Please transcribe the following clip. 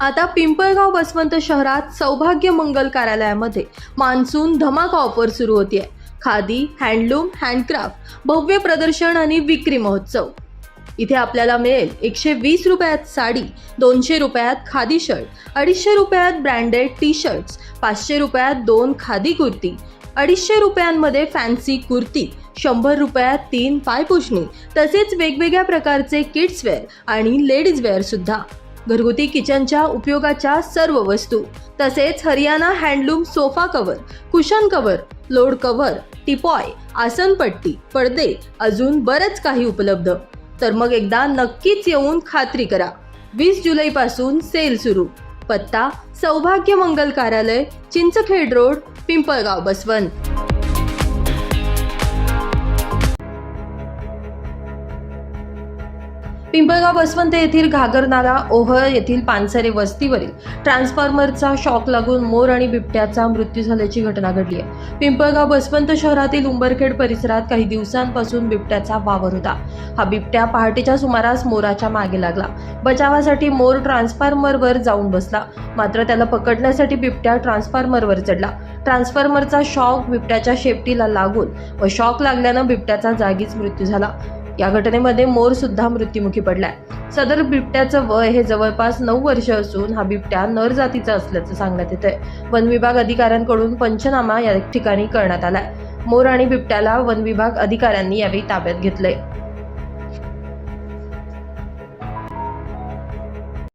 आता पिंपळगाव बसवंत शहरात सौभाग्य मंगल कार्यालयामध्ये मान्सून धमाका ऑफर सुरू होतीये. खादी हँडलूम हँडक्राफ्ट भव्य प्रदर्शन आणि विक्री महोत्सव. इथे आपल्याला मिळेल एकशे वीस रुपयात साडी दोनशे रुपयात खादी शर्ट अडीचशे रुपयात ब्रँडेड टी शर्ट्स पाचशे रुपयात दोन खादी कुर्ती अडीचशे रुपयांमध्ये फॅन्सी कुर्ती शंभर रुपयात तीन पायपुषणी तसेच वेगवेगळ्या प्रकारचे किड्सवेअर आणि लेडीजवेअर सुद्धा. घरगुती किचनच्या उपयोगाच्या सर्व वस्तू तसेच Haryana handloom sofa cover cushion cover load cover teapoy आसनपट्टी पडदे अजून बरंच काही उपलब्ध. तर मग एकदा नक्कीच येऊन खात्री करा. वीस जुलैपासून सेल सुरू. पत्ता सौभाग्य मंगल कार्यालय चिंचखेड रोड पिंपळगाव बसवंत. पिंपळगाव बसवंत येथील घागरनाला ओहळ येथील पानसरे वस्तीवरील ट्रान्सफॉर्मरचा शॉक लागून मोर आणि बिबट्याचा मृत्यू झाल्याची घटना घडली आहे. पिंपळगाव बसवंत शहरातील उंबरखेड परिसरात काही दिवसांपासून बिबट्याचा वावर होता. हा बिबट्या पहाटेच्या सुमारास मोराच्या मागे लागला. बचावासाठी मोर ट्रान्सफॉर्मरवर जाऊन बसला. मात्र त्याला पकडण्यासाठी बिबट्या ट्रान्सफॉर्मरवर चढला. ट्रान्सफॉर्मरचा शॉक बिबट्याच्या शेपटीला लागून व शॉक लागल्यानं बिबट्याचा जागीच मृत्यू झाला. या घटनेमध्ये मोर सुद्धा मृत्युमुखी पडलाय. सदर बिबट्याचं वय हे जवळपास नऊ वर्ष असून हा बिबट्या नर जातीचा असल्याचं सांगण्यात येतंय. वन विभाग अधिकाऱ्यांकडून पंचनामा या ठिकाणी करण्यात आलाय. मोर आणि बिबट्याला वन विभाग अधिकाऱ्यांनी यावेळी ताब्यात घेतलंय.